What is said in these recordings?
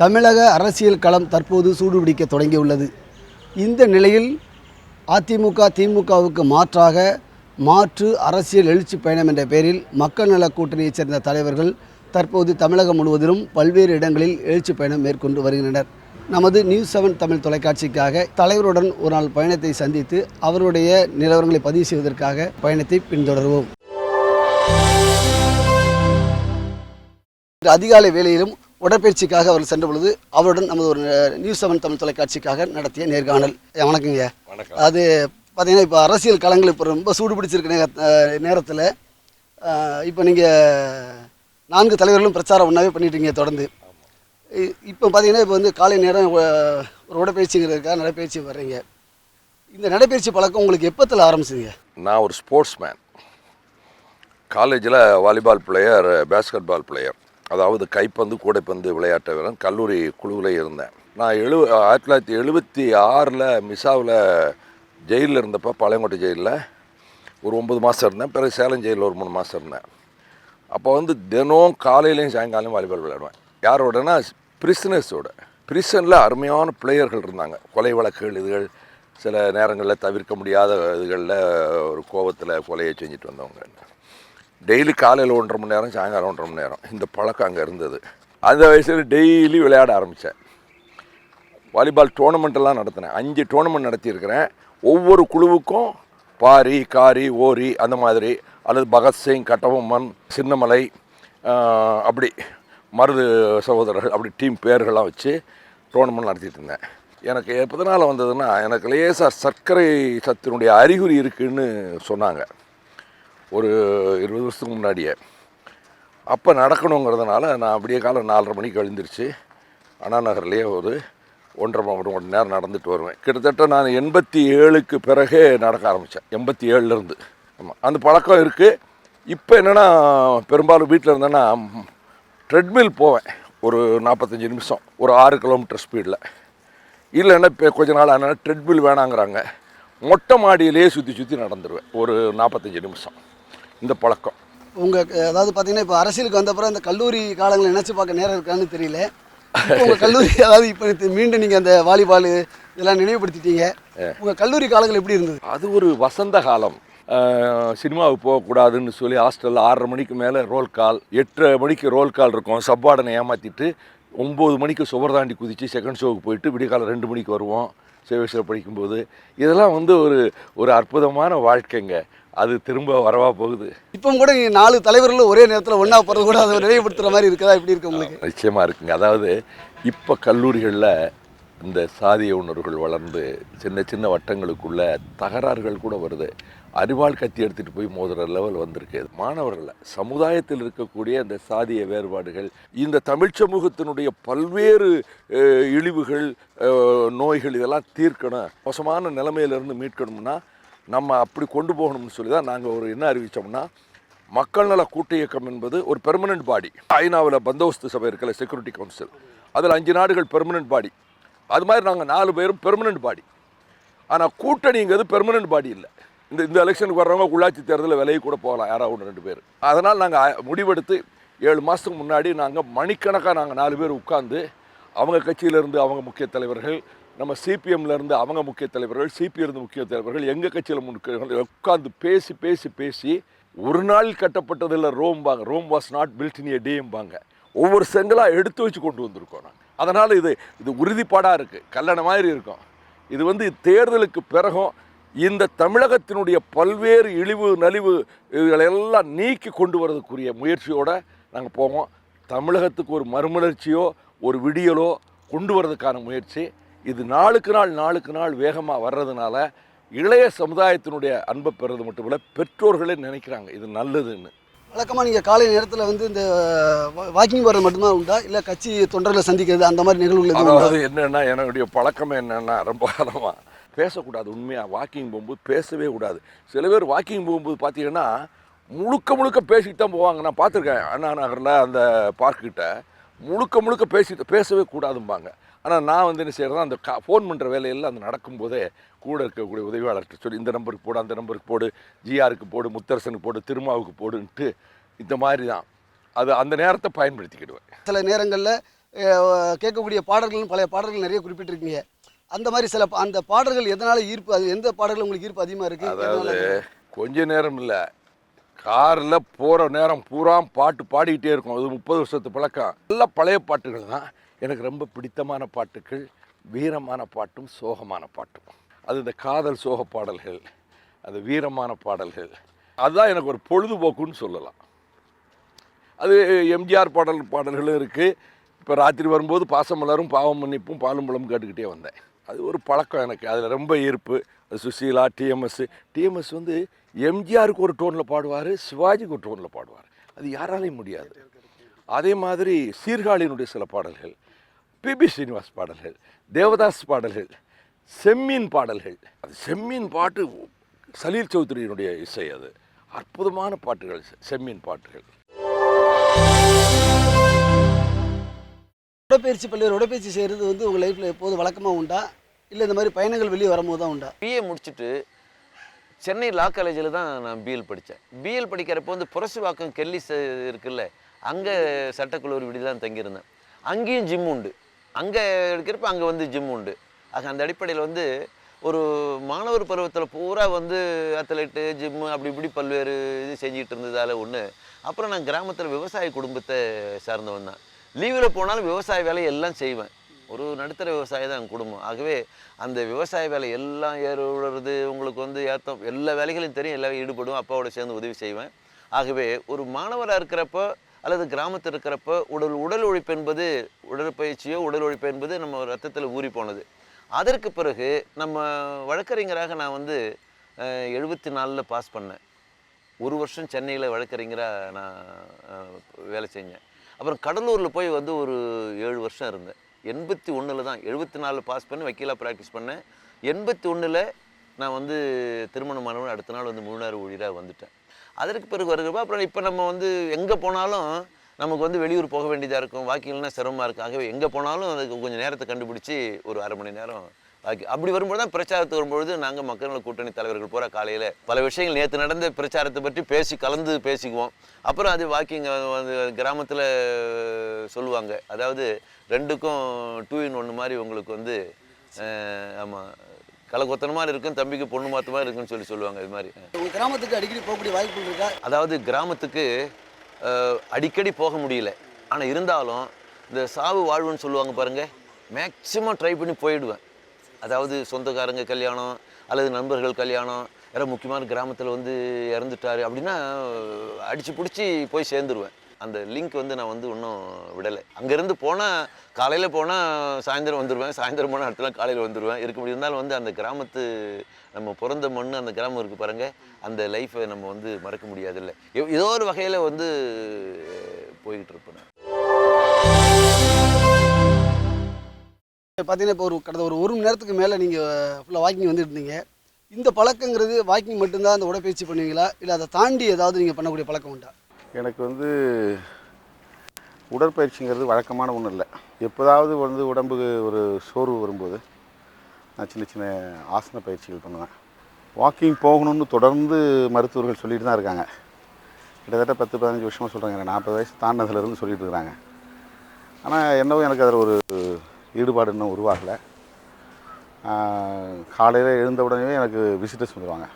தமிழக அரசியல் களம் தற்போது சூடுபிடிக்க தொடங்கியுள்ளது. இந்த நிலையில் அதிமுக திமுகவுக்கு மாற்றாக மாற்று அரசியல் எழுச்சி பயணம் என்ற பெயரில் மக்கள் நல கூட்டணியைச் சேர்ந்த தலைவர்கள் தற்போது தமிழகம் முழுவதிலும் பல்வேறு இடங்களில் எழுச்சி பயணம் மேற்கொண்டு வருகின்றனர். நமது நியூஸ் செவன் தமிழ் தொலைக்காட்சிக்காக தலைவருடன் ஒரு நாள் பயணத்தை சந்தித்து அவருடைய நிலவரங்களை பதிவு செய்வதற்காக பயணத்தை பின்தொடர்வோம். அதிகாலை வேளையிலும் உடற்பயிற்சிக்காக அவர் சென்ற பொழுது அவருடன் நமது ஒரு நியூஸ் செவன் தமிழ் தொலைக்காட்சிக்காக நடத்திய நேர்காணல். வணக்கங்க வணக்கம். அது பார்த்தீங்கன்னா இப்போ அரசியல் களங்கள் இப்போ ரொம்ப சூடு பிடிச்சிருக்க நேர நேரத்தில் இப்போ நீங்கள் நான்கு தலைவர்களும் பிரச்சாரம் ஒன்றாவே பண்ணிட்டீங்க தொடர்ந்து. இப்போ பார்த்தீங்கன்னா இப்போ வந்து காலை நேரம் ஒரு உடற்பயிற்சிங்கிறதுக்காக நடைப்பயிற்சி வர்றீங்க. இந்த நடைப்பயிற்சி பழக்கம் உங்களுக்கு எப்பத்தில் ஆரம்பிச்சுங்க நான் ஒரு ஸ்போர்ட்ஸ் மேன் காலேஜில் volleyball player basketball player அதாவது கைப்பந்து கூடைப்பந்து விளையாட்டு வீரன் கல்லூரி குழுவில் இருந்தேன். நான் எழு ஆயிரத்தி தொள்ளாயிரத்தி எழுபத்தி ஆறில் மிசாவில் ஜெயிலில் இருந்தப்போ பாளையங்கோட்டை ஜெயிலில் ஒரு ஒம்பது மாதம் இருந்தேன். பிறகு சேலம் ஜெயிலில் ஒரு மூணு மாதம் இருந்தேன். அப்போ வந்து தினம் காலையிலையும் சாயங்காலம் வாலிபால் விளையாடுவேன். யாரோடனா பிரிசனர்ஸோட. பிரிசனில் அருமையான பிளேயர்கள் இருந்தாங்க. கொலை வழக்குகள் இதுகள் சில நேரங்களில் தவிர்க்க முடியாத இதுகளில் ஒரு கோபத்தில் கொலையை செஞ்சுட்டு வந்தவங்க. டெய்லி காலையில் ஒன்றரை மணி நேரம் சாயங்காலம் ஒன்றரை மணி நேரம். இந்த பழக்கம் அங்கே இருந்தது. அந்த வயசில் டெய்லி விளையாட ஆரம்பித்தேன் வாலிபால் டோர்னமெண்ட்டெல்லாம் நடத்தினேன். அஞ்சு டோர்னமெண்ட் நடத்தியிருக்கிறேன். ஒவ்வொரு குழுவுக்கும் பாரி காரி ஓரி அந்த மாதிரி அல்லது பகத்சிங் கட்டபொம்மன் சின்னமலை அப்படி மருது சகோதரர்கள் அப்படி டீம் பேர்கள்லாம் வச்சு டோர்னமெண்ட் நடத்திட்டு இருந்தேன். எனக்கு எப்பதனால் வந்ததுன்னா எனக்கு லேசாக சர்க்கரை சத்தினுடைய அறிகுறி இருக்குன்னு சொன்னாங்க. ஒரு இருபது வருஷத்துக்கு முன்னாடியே. அப்போ நடக்கணுங்கிறதுனால நான் அப்படியே காலம் நாலரை மணிக்கு எழுந்திருச்சு. அண்ணா நகர்லேயே ஒரு ஒன்றரை மணி மணி நேரம் நடந்துட்டு வருவேன். கிட்டத்தட்ட நான் எண்பத்தி ஏழுக்கு பிறகே நடக்க ஆரம்பித்தேன் எண்பத்தி ஏழுலேருந்து ஆமாம் அந்த பழக்கம் இருக்குது இப்போ என்னென்னா பெரும்பாலும் வீட்டில் இருந்தேன்னா ட்ரெட்மில் போவேன். ஒரு நாற்பத்தஞ்சு நிமிஷம். ஒரு ஆறு கிலோமீட்டர் ஸ்பீடில். இல்லைன்னா இப்போ கொஞ்ச நாள் ஆனால் ட்ரெட்மில் வேணாங்கிறாங்க. மொட்டை மாடியிலேயே சுற்றி சுற்றி நடந்துருவேன். ஒரு நாற்பத்தஞ்சு நிமிஷம். இந்த பழக்கம். உங்கள் அதாவது பார்த்தீங்கன்னா இப்போ அரசியலுக்கு வந்தப்புறம் இந்த கல்லூரி காலங்களை நினச்சி பார்க்க நேரம் இருக்கான்னு தெரியல. உங்கள் கல்லூரி அதாவது இப்போ மீண்டும் நீங்கள் அந்த வாலிபால் இதெல்லாம் நினைவுபடுத்திட்டீங்க. உங்கள் கல்லூரி காலங்கள் எப்படி இருந்தது? அது ஒரு வசந்த காலம். சினிமாவுக்கு போகக்கூடாதுன்னு சொல்லி ஹாஸ்டலில் ஆறரை மணிக்கு மேலே ரோல் கால் எட்டரை மணிக்கு ரோல் கால் இருக்கும். சப்பாடனை ஏமாற்றிட்டு ஒம்பது மணிக்கு சுவர் தாண்டி குதித்து செகண்ட் ஷோவுக்கு போயிட்டு விடிகாலம் ரெண்டு மணிக்கு வருவோம். சேவேஸ்வரம் படிக்கும்போது. இதெல்லாம் வந்து ஒரு ஒரு அற்புதமான வாழ்க்கைங்க. அது திரும்ப வரவா போகுது. இப்போ கூட நாலு தலைவர்களும் ஒரே நேரத்தில் ஒன்றா போகிறது கூட அதை நினைவுபடுத்துகிற மாதிரி இருக்குதா? எப்படி இருக்கு உங்களுக்கு? நிச்சயமாக இருக்குங்க. அதாவது இப்போ கல்லூரிகளில் இந்த சாதிய உணர்வுகள் வளர்ந்து சின்ன சின்ன வட்டங்களுக்குள்ள தகராறுகள் கூட வருது. அறிவாள் கத்தி எடுத்துகிட்டு போய் மோதுற லெவல் வந்திருக்கு. மாணவர்கள் சமுதாயத்தில் இருக்கக்கூடிய அந்த சாதிய வேறுபாடுகள் இந்த தமிழ் சமூகத்தினுடைய பல்வேறு இழிவுகள் நோய்கள் இதெல்லாம் தீர்க்கணும் மோசமான நிலைமையிலிருந்து மீட்கணும்னா நம்ம அப்படி கொண்டு போகணும்னு சொல்லி தான் நாங்கள் ஒரு என்ன அறிவித்தோம்னா மக்கள் நல கூட்டு இயக்கம் என்பது ஒரு பெர்மனன்ட் பாடி ஐநாவில் பந்தோபஸ்து சபை இருக்கல செக்யூரிட்டி கவுன்சில் அதில் அஞ்சு நாடுகள் பெர்மனன்ட் பாடி அது மாதிரி நாங்கள் நாலு பேரும் பெர்மனன்ட் பாடி ஆனால் கூட்டணிங்கிறது பெர்மனன்ட் பாடி இல்லை. இந்த இந்த எலெக்ஷனுக்கு வர்றவங்க உள்ளாட்சி தேர்தலில் விலையை கூட போகலாம் யாராவது ஒன்று ரெண்டு பேர். அதனால் நாங்கள் முடிவெடுத்து ஏழு மாதத்துக்கு முன்னாடி நாங்கள் மணிக்கணக்காக நாங்கள் நாலு பேர் உட்காந்து அவங்க கட்சியிலேருந்து அவங்க முக்கிய தலைவர்கள் நம்ம சிபிஎம்ல இருந்து அவங்க முக்கிய தலைவர்கள் சிபிஎம் இருந்து முக்கிய தலைவர்கள் எங்கள் கட்சியில் முக்கிய உட்காந்து பேசி பேசி பேசி ஒரு நாள் கட்டப்பட்டதில் ரோம்பாங்க. Rome was not built in a டேம்பாங்க ஒவ்வொரு செங்கலாக எடுத்து வச்சு கொண்டு வந்திருக்கோம் நாங்கள் அதனால் இது இது உறுதிப்பாடாக இருக்குது கல்லணை மாதிரி இருக்கும். இது வந்து தேர்தலுக்கு பிறகும் இந்த தமிழகத்தினுடைய பல்வேறு இழிவு நலிவு இதுகளெல்லாம் நீக்கி கொண்டு வரதுக்குரிய முயற்சியோடு நாங்கள் போவோம். தமிழகத்துக்கு ஒரு மறுமலர்ச்சியோ ஒரு விடியலோ கொண்டு வரதுக்கான முயற்சி. இது நாளுக்கு நாள் நாளுக்கு நாள் வேகமாக வர்றதுனால இளைய சமுதாயத்தினுடைய அன்பை பெறது மட்டும் இல்லை பெற்றோர்களே நினைக்கிறாங்க இது நல்லதுன்னு. வழக்கமாக நீங்கள் காலை நேரத்தில் வந்து இந்த வாக்கிங் வர்றது மட்டும்தான் உண்டா? இல்லை கட்சி தொண்டர்களை சந்திக்கிறது அந்த மாதிரி நிகழ்வுகள் அதாவது என்னன்னா என்னுடைய பழக்கம் என்னன்னா ரொம்ப காலமாக பேசக்கூடாது உண்மையாக வாக்கிங் போகும்போது பேசவே கூடாது. சில பேர் வாக்கிங் போகும்போது பார்த்தீங்கன்னா முழுக்க முழுக்க பேசிட்டு தான் போவாங்க. நான் பார்த்துருக்கேன் அண்ணா நகரில் அந்த பார்க்கிட்ட முழுக்க முழுக்க பேசிட்டு பேசவே கூடாதும்பாங்க. ஆனால் நான் வந்து என்ன செய்கிறேன்னா அந்த கா ஃபோன் பண்ணுற வேலையெல்லாம் அந்த நடக்கும்போதே கூட இருக்கக்கூடிய உதவியாளர்கிட்ட சொல்லி இந்த நம்பருக்கு போடு அந்த நம்பருக்கு போடு ஜிஆருக்கு போடு முத்தரசனுக்கு போடு திருமாவுக்கு போடுன்ட்டு இந்த மாதிரி தான் அது அந்த நேரத்தை பயன்படுத்திக்கிடுவேன். சில நேரங்களில் கேட்கக்கூடிய பாடல்கள் பழைய பாடல்கள் நிறைய குறிப்பிட்டிருக்கீங்க. அந்த மாதிரி சில பா- அந்த பாடல்கள் எதனால ஈர்ப்பு அது எந்த பாடல்கள் உங்களுக்கு ஈர்ப்பு அதிகமாக இருக்கு? அதாவது? கொஞ்ச நேரம் இல்லை. காரில் போகிற நேரம் பூரா பாட்டு பாடிக்கிட்டே இருக்கும். அது முப்பது வருஷத்து பழக்கம். நல்ல பழைய பாட்டுகள் தான் எனக்கு ரொம்ப பிடித்தமான பாட்டுக்கள் வீரமான பாட்டும் சோகமான பாட்டும். அது இந்த காதல் சோக பாடல்கள் அது வீரமான பாடல்கள். அதுதான் எனக்கு ஒரு பொழுதுபோக்குன்னு சொல்லலாம். அது எம்ஜிஆர் பாடல் பாடல்களும் இருக்குது இப்போ ராத்திரி வரும்போது பாசமலரும் பாவம் மன்னிப்பும் பாலும் பழம் கேட்டுக்கிட்டே வந்தேன். அது ஒரு பழக்கம் எனக்கு. அதில் ரொம்ப ஈர்ப்பு. சுசீலா டிஎம்எஸ் டிஎம்எஸ் வந்து எம்ஜிஆருக்கு ஒரு டோனில் பாடுவார் சிவாஜிக்கு ஒரு டோனில் பாடுவார். அது யாராலையும் முடியாது. அதே மாதிரி சீர்காழியினுடைய சில பாடல்கள் பிபி ஸ்ரீனிவாஸ் பாடல்கள் தேவதாஸ் பாடல்கள் செம்மீன் பாடல்கள். அது செம்மீன் பாட்டு சலீல் சௌத்ரியினுடைய இசை அது. அற்புதமான பாட்டுகள் செம்மீன் பாட்டுகள். உடற்பயிற்சி பள்ளியோட உடற்பயிற்சி செய்கிறது வந்து உங்கள் லைஃப்பில் எப்போதும் வழக்கமாக உண்டா? இல்லை இந்த மாதிரி பயணங்கள் வெளியே வரும்போது தான் உண்டா? பிஏ முடிச்சுட்டு சென்னை லா காலேஜில் தான் நான் பிஎல் படித்தேன். பிஎல் படிக்கிறப்போ வந்து புரசுவாக்கம் கெல்லிஸ் இருக்குல்ல அங்கே சட்டக்கல்லூரி விடி தான் தங்கியிருந்தேன். அங்கேயும் ஜிம் உண்டு. அங்கே எடுக்கிறப்ப அங்கே வந்து ஜிம் உண்டு. ஆக அந்த அடிப்படையில் வந்து ஒரு மாணவர் பருவத்தில் பூரா வந்து அத்லெட்டு ஜிம்மு அப்படி இப்படி பல்வேறு இது செஞ்சுட்டு இருந்ததால் ஒன்று அப்புறம் நான் கிராமத்தில் விவசாய குடும்பத்தை சார்ந்தவன் தான். லீவில் போனாலும் விவசாய வேலையை எல்லாம் செய்வேன். ஒரு நடுத்தர விவசாயி தான் என் குடும்பம். ஆகவே அந்த விவசாய வேலை எல்லாம் ஏறு விடுறது உங்களுக்கு வந்து ஏற்றம் எல்லா வேலைகளையும் தெரியும் எல்லா ஈடுபடும் அப்பாவோட சேர்ந்து உதவி செய்வேன். ஆகவே ஒரு மாணவராக இருக்கிறப்போ அல்லது கிராமத்தில் இருக்கிறப்ப உடல் உடல் உழைப்பு என்பது உடற்பயிற்சியோ உடல் உழைப்பு என்பது நம்ம ரத்தத்தில் ஊறி போனது. அதற்கு பிறகு நம்ம வழக்கறிஞராக நான் வந்து எழுபத்தி நாலில் பாஸ் பண்ணேன். ஒரு வருஷம் சென்னையில் வழக்கறிஞராக நான் வேலை செஞ்சேன். அப்புறம் கடலூரில் போய் வந்து ஒரு ஏழு வருஷம் இருந்தேன். எண்பத்தி ஒன்றில் தான் எழுபத்தி நாலில் பாஸ் பண்ணி வக்கீலாக ப்ராக்டிஸ் பண்ணேன். எண்பத்தி ஒன்றில் நான் வந்து திருமணமானவன் அடுத்த நாள் வந்து முழுநேர ஊழியராக வந்துட்டேன். அதற்கு பிறகு வருகிறப்ப அப்புறம் இப்போ நம்ம வந்து எங்கே போனாலும் நமக்கு வந்து வெளியூர் போக வேண்டியதாக இருக்கும். வாக்கிங்லாம் சிரமமாக இருக்கும் ஆகவே எங்கே போனாலும் அதுக்கு கொஞ்சம் நேரத்தை கண்டுபிடிச்சி ஒரு அரை மணி நேரம் வாக்கி அப்படி வரும்போது தான் பிரச்சாரத்துக்கு வரும்பொழுது நாங்கள் மக்கள் கூட்டணி தலைவர்கள் பூரா காலையில் பல விஷயங்கள் நேற்று நடந்த பிரச்சாரத்தை பற்றி பேசி கலந்து பேசிக்குவோம். அப்புறம் அது வாக்கிங் வந்து கிராமத்தில் சொல்லுவாங்க. அதாவது ரெண்டுக்கும் டூ இன் ஒன்று மாதிரி உங்களுக்கு வந்து ஆமாம் கலக்கொத்தனமாக இருக்கும் தம்பிக்கு பொண்ணு மாத்தமாக இருக்குன்னு சொல்லி சொல்லுவாங்க இது மாதிரி. உங்கள் கிராமத்துக்கு அடிக்கடி போகக்கூடிய வாய்ப்புகள் இருக்கா? அதாவது கிராமத்துக்கு அடிக்கடி போக முடியல. ஆனால் இருந்தாலும் இந்த சாவு வாழ்வுன்னு சொல்லுவாங்க பாருங்க மேக்சிமம் ட்ரை பண்ணி போயிடுவேன். அதாவது சொந்தக்காரங்க கல்யாணம் அல்லது நண்பர்கள் கல்யாணம் யாராவது முக்கியமான கிராமத்தில் வந்து இறந்துட்டாரு அப்படின்னா அடித்து பிடிச்சி போய் சேர்ந்துருவேன். அந்த லிங்க் வந்து நான் வந்து இன்னும் விடலை. அங்கேருந்து போனால் காலையில் போனால் சாயந்தரம் வந்துடுவேன் சாயந்தரம் போனால் அடுத்த நாள் காலையில் வந்துடுவேன் இருக்க முடியும். இருந்தாலும் வந்து அந்த கிராமத்து நம்ம பிறந்த மண் அந்த கிராமம் இருக்குது பாருங்கள் அந்த லைஃப்பை நம்ம வந்து மறக்க முடியாதில்ல. ஏதோ ஒரு வகையில் வந்து போய்கிட்டு இருப்பேன் பார்த்தீங்கன்னா இப்போ ஒரு கடந்த ஒரு ஒரு மணி நேரத்துக்கு மேலே நீங்கள் ஃபுல்லாக வாக்கிங் வந்துட்டு இருந்தீங்க. இந்த பழக்கங்கிறது வாக்கிங் மட்டும்தான் அந்த உடற்பயிற்சி பண்ணுவீங்களா? இல்லை அதை தாண்டி ஏதாவது நீங்கள் பண்ணக்கூடிய பழக்கம் உண்டா? எனக்கு வந்து உடற்பயிற்சிங்கிறது வழக்கமான ஒன்றும் இல்லை. எப்போதாவது வந்து உடம்புக்கு ஒரு சோர்வு வரும்போது நான் சின்ன சின்ன ஆசன பயிற்சிகள் பண்ணுவேன். வாக்கிங் போகணும்னு தொடர்ந்து மருத்துவர்கள் சொல்லிட்டு தான் இருக்காங்க. கிட்டத்தட்ட பத்து பதினஞ்சு வருஷமாக சொல்கிறாங்க நாற்பது வயசு தாண்டதுலேருந்து சொல்லிட்டு இருக்கிறாங்க ஆனால் என்னவோ எனக்கு அதில் ஒரு ஈடுபாடு இன்னும் உருவாகலை. காலையில் எழுந்த உடனே எனக்கு விசிட்டர்ஸ் வந்துடுவாங்க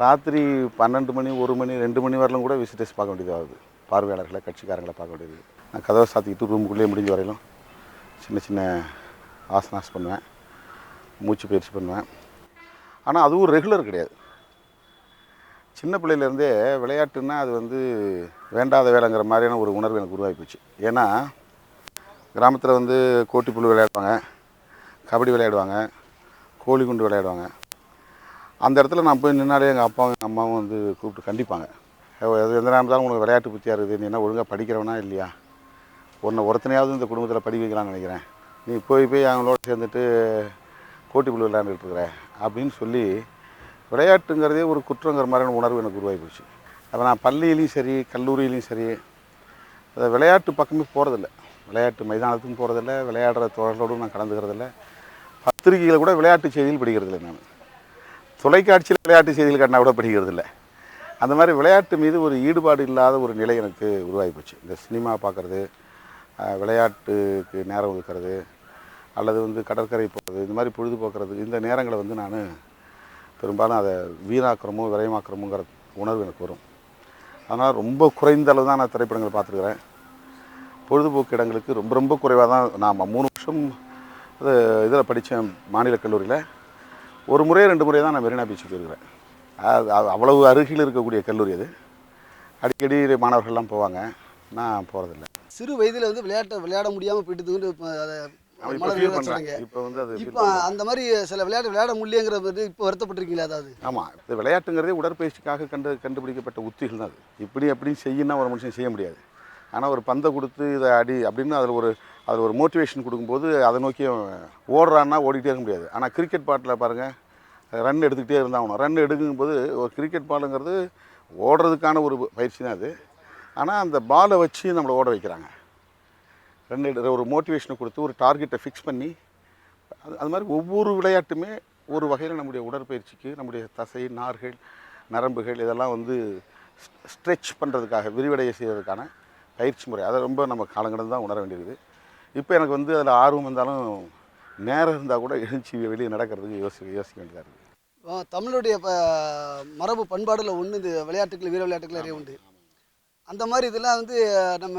ராத்திரி பன்னெண்டு மணி ஒரு மணி ரெண்டு மணி வரலும் கூட விசிட்டர்ஸ் பார்க்க வேண்டியதாகுது பார்வையாளர்களை கட்சிக்காரங்களை பார்க்க வேண்டியது. நான் கதவை சாத்திக்கிட்டு ரூமுக்குள்ளேயே முடிஞ்ச வரையிலும் சின்ன சின்ன ஆசனாஸ் பண்ணுவேன். மூச்சு பயிற்சி பண்ணுவேன். ஆனால் அதுவும் ரெகுலர் கிடையாது. சின்ன பிள்ளையிலேருந்தே விளையாட்டுன்னா அது வந்து வேண்டாத வேலைங்கிற மாதிரியான ஒரு உணர்வு எனக்கு உருவாகி போச்சு. ஏன்னா கிராமத்தில் வந்து கோட்டிப்புல் விளையாடுவாங்க கபடி விளையாடுவாங்க கோழி குண்டு விளையாடுவாங்க. அந்த இடத்துல நான் போய் நின்னாலே எங்கள் அப்பாவும் எங்கள் அம்மாவும் வந்து கூப்பிட்டு கண்டிப்பாங்க. எது எந்த நேரம் உனக்கு விளையாட்டு புத்தியாக இருக்குது நீ என்ன ஒழுங்காக படிக்கிறவனா இல்லையா? உன்னை ஒருத்தனையாவது இந்த குடும்பத்தில் படிக்க வைக்கலான்னு நினைக்கிறேன். நீ போய் போய் அவங்களோட சேர்ந்துட்டு கோட்டிப்புல் விளையாண்டுட்டு இருக்கிற அப்படின்னு சொல்லி விளையாட்டுங்கிறதே ஒரு குற்றங்கிற மாதிரியான உணர்வு எனக்கு உருவாகி போச்சு. அப்போ நான் பள்ளியிலையும் சரி கல்லூரியிலையும் சரி அதை விளையாட்டு பக்கமே போகிறதில்ல விளையாட்டு மைதானத்துக்கும் போகிறதில்ல விளையாடுற தோழர்களோடும் நான் கலந்துக்கிறதில்ல. பத்திரிகையில் கூட விளையாட்டு செய்தியில் படிக்கிறதில்ல நான். தொலைக்காட்சியில் விளையாட்டு செய்திகள் கண்டா கூட படிக்கிறதில்ல. அந்த மாதிரி விளையாட்டு மீது ஒரு ஈடுபாடு இல்லாத ஒரு நிலை எனக்கு உருவாகி போச்சு. இந்த சினிமா பார்க்குறது விளையாட்டுக்கு நேரம் ஒதுக்கிறது அல்லது வந்து கடற்கரை போகிறது இந்த மாதிரி பொழுதுபோக்குறது இந்த நேரங்களை வந்து நான் பெரும்பாலும் அதை வீணாக்கிறமோ விரயமாக்கிறமோங்கிற உணர்வு எனக்கு வரும். அதனால் ரொம்ப குறைந்த அளவு தான் நான் திரைப்படங்களை பார்த்துருக்குறேன். பொழுதுபோக்கு இடங்களுக்கு ரொம்ப ரொம்ப குறைவாக தான் நான் மூணு வருஷம் இதில் படித்தேன் மாநில கல்லூரியில். ஒரு முறை ரெண்டு முறை தான் நான் மெரினா பீச்சுக்கு இருக்கிறேன் அது அவ்வளவு அருகில் இருக்கக்கூடிய கல்லூரி அது. அடிக்கடி மாணவர்கள்லாம் போவாங்க. நான் போகிறதில்ல சிறு வயதில் வந்து விளையாட்டை விளையாட முடியாமல் போயிட்டு இப்போ வந்து அது இப்போ அந்த மாதிரி சில விளையாட்டு விளையாட முடியலைங்கிற இப்போ வருத்தப்பட்டிருக்கீங்களா அதாவது ஆமாம் இந்த விளையாட்டுங்கிறதே உடற்பயிற்சிக்காக கண்டு கண்டுபிடிக்கப்பட்ட உத்திகள் தான் அது. இப்படி அப்படி செய்யணும்னா ஒரு மனுஷன் செய்ய முடியாது. ஆனால் ஒரு பந்தை கொடுத்து இதை அடி அப்படின்னு அதில் ஒரு அதில் ஒரு மோட்டிவேஷன் கொடுக்கும்போது அதை நோக்கியும் ஓடுறான்னா ஓடிக்கிட்டே இருக்க முடியாது. ஆனால் கிரிக்கெட் பாட்டில் பாருங்கள் ரன் எடுத்துக்கிட்டே இருந்தாகணும் ரன் எடுக்கும்போது ஒரு கிரிக்கெட் பாலுங்கிறது ஓடுறதுக்கான ஒரு பயிற்சி தான் அது. ஆனால் அந்த பாலை வச்சு நம்மளை ஓட வைக்கிறாங்க. ரன் எடு ஒரு மோட்டிவேஷனை கொடுத்து ஒரு டார்கெட்டை ஃபிக்ஸ் பண்ணி அது அது மாதிரி ஒவ்வொரு விளையாட்டுமே ஒரு வகையில் நம்முடைய உடற்பயிற்சிக்கு நம்முடைய தசை நார்கள் நரம்புகள் இதெல்லாம் வந்து ஸ்ட்ரெச் பண்ணுறதுக்காக விரிவடைய செய்வதற்கான பயிற்சி முறை. அதை ரொம்ப நம்ம காலங்கடந்து தான் உணர வேண்டியது இப்போ எனக்கு வந்து அதில் ஆர்வம் இருந்தாலும் நேரம் இருந்தால் கூட எழுச்சி வெளியே நடக்கிறதுக்கு யோசிக்க யோசிக்க வேண்டியதாக இருக்குது தமிழுடைய மரபு பண்பாடுல ஒன்று இந்த விளையாட்டுகள் வீர விளையாட்டுகள் நிறைய உண்டு. அந்த மாதிரி இதெல்லாம் வந்து நம்ம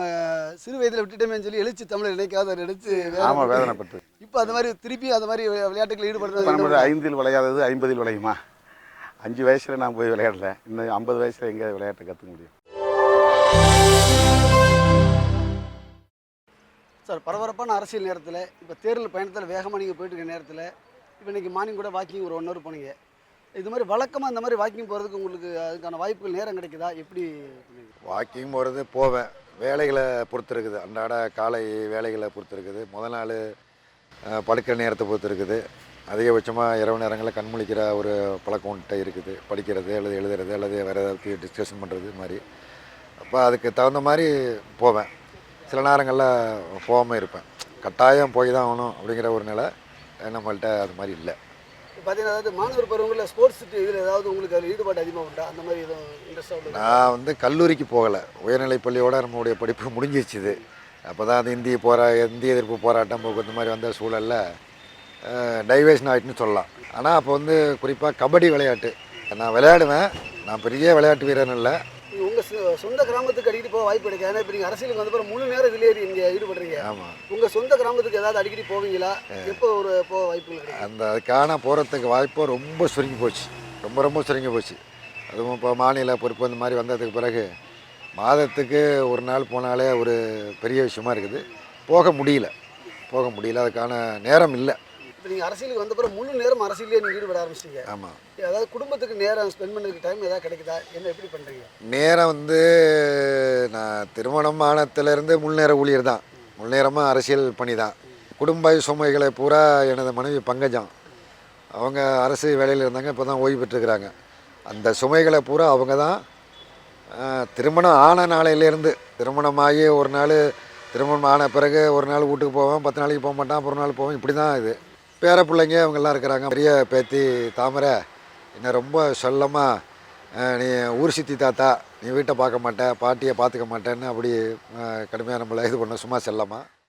சிறு வயதில் விட்டுட்டோமேன்னு சொல்லி எழுச்சி தமிழை நினைக்காத நினைச்சு ஆமாம் வேதனைப்பட்டு. இப்போ அந்த மாதிரி திருப்பி அந்த மாதிரி விளையாட்டுகள் ஈடுபடுறது நம்ம ஐந்தில் விளையாதது ஐம்பதில் விளையுமா? அஞ்சு வயசில் நான் போய் விளையாடல. இன்னும் ஐம்பது வயசில் எங்கே விளையாட்டை கற்றுக்க முடியும். சார் பரபரப்பான அரசியல் நேரத்தில் இப்போ தேர்தல் பயணத்தில் வேகமாக நீங்கள் போயிட்டு இருக்க நேரத்தில் இப்போ இன்னைக்கு மார்னிங் கூட வாக்கிங் ஒரு ஒன் ஹவர் போனீங்க. இது மாதிரி வழக்கமாக இந்த மாதிரி வாக்கிங் போகிறதுக்கு உங்களுக்கு அதுக்கான வாய்ப்புகள் நேரம் கிடைக்குதா? எப்படி வாக்கிங் போகிறது போவேன். வேலைகளை பொறுத்து இருக்குது அன்றாட காலை வேலைகளை பொறுத்து இருக்குது முதல் நாள் படுக்கிற நேரத்தை பொறுத்து இருக்குது அதிகபட்சமாக இரவு நேரங்களில் கண்முழிக்கிற ஒரு பழக்கம் கிட்ட இருக்குது. படிக்கிறது அல்லது எழுதுறது அல்லது வேறு ஏதாவது டிஸ்கஷன் பண்ணுறது இது மாதிரி. அப்போ அதுக்கு தகுந்த மாதிரி போவேன். சில நேரங்களில் போகாமல் இருப்பேன். கட்டாயம் போய் தான் ஆகணும் அப்படிங்கிற ஒரு நிலை நம்மள்ட்ட அது மாதிரி இல்லை. பார்த்தீங்கன்னா அதாவது மாணவர் பருவங்களில் ஸ்போர்ட்ஸ் இதில் ஏதாவது உங்களுக்கு அதில் ஈடுபாடு அதிகமாக உண்டா? அந்த மாதிரி எதுவும் இன்ட்ரெஸ்டாக நான் வந்து கல்லூரிக்கு போகலை. உயர்நிலைப் பள்ளியோட நம்மளுடைய படிப்பு முடிஞ்சிச்சுது அப்போ தான் அந்த இந்திய போரா இந்திய எதிர்ப்பு போராட்டம் போக்கு இந்த மாதிரி வந்த சூழலில் டைவேஷன் ஆகிட்டுன்னு சொல்லலாம். ஆனால் அப்போ வந்து குறிப்பாக கபடி விளையாட்டு. நான் விளையாடுவேன். நான் பெரிய விளையாட்டு வீரன் இல்லை. சொந்த கிராமத்துக்கு அடிக்கடி போக வாய்ப்பு கிடைக்காது ஏன்னா இப்போ நீங்கள் அரசியலுக்கு வந்த பிறகு முழு நேரம் இதிலே இங்கே ஈடுபடுறீங்க. ஆமாம் உங்கள் சொந்த கிராமத்துக்கு ஏதாவது அடிக்கடி போவீங்களா? எப்போ ஒரு போக கிடைக்கும் அந்த அதுக்கான போகிறதுக்கு வாய்ப்பு ரொம்ப சுருங்கி போச்சு. ரொம்ப ரொம்ப சுருங்கி போச்சு. அதுவும் இப்போ மாநில பொறுப்பு இந்த மாதிரி வந்ததுக்கு பிறகு மாதத்துக்கு ஒரு நாள் போனாலே ஒரு பெரிய விஷயமா இருக்குது. போக முடியல. போக முடியல. அதுக்கான நேரம் இல்லை. இப்போ நீங்கள் அரசியலுக்கு வந்த பிறகு முழு நேரம் அரசியலே நீங்கள் ஈடுபட ஆரம்பிச்சிட்டீங்க. ஆமாம் அதாவது குடும்பத்துக்கு நேரம் ஸ்பெண்ட் பண்ணுறதுக்கு டைம் ஏதாவது கிடைக்குதா? என்ன எப்படி பண்ணுறீங்க நேரம் வந்து நான் திருமணம் ஆனத்திலேருந்து முன்னேற ஊழியர் தான். முன்னேறமாக அரசியல் பணி தான் குடும்ப சுமைகளை பூரா எனது மனைவி பங்கஜம். அவங்க அரசு வேலையில் இருந்தாங்க இப்போ தான் ஓய்வு பெற்றுக்கிறாங்க. அந்த சுமைகளை பூரா அவங்க தான் திருமணம் ஆன நாளையிலேருந்து திருமணமாகி ஒரு நாள் திருமணம் ஆன பிறகு ஒரு நாள் வீட்டுக்கு போவேன் பத்து நாளைக்கு போக மாட்டான் அப்புறம் ஒரு நாள் போவேன் இப்படி தான் இது. பேர பிள்ளைங்க இவங்கெல்லாம் இருக்கிறாங்க. பெரிய பேத்தி தாமரை என்ன ரொம்ப செல்லமாக நீ ஊர் சித்தி தாத்தா நீ வீட்டை பார்க்க மாட்ட பாட்டியை பார்த்துக்க மாட்டேன்னு அப்படி கடுமையாக நம்மளை இது பண்ண சும்மா செல்லமாக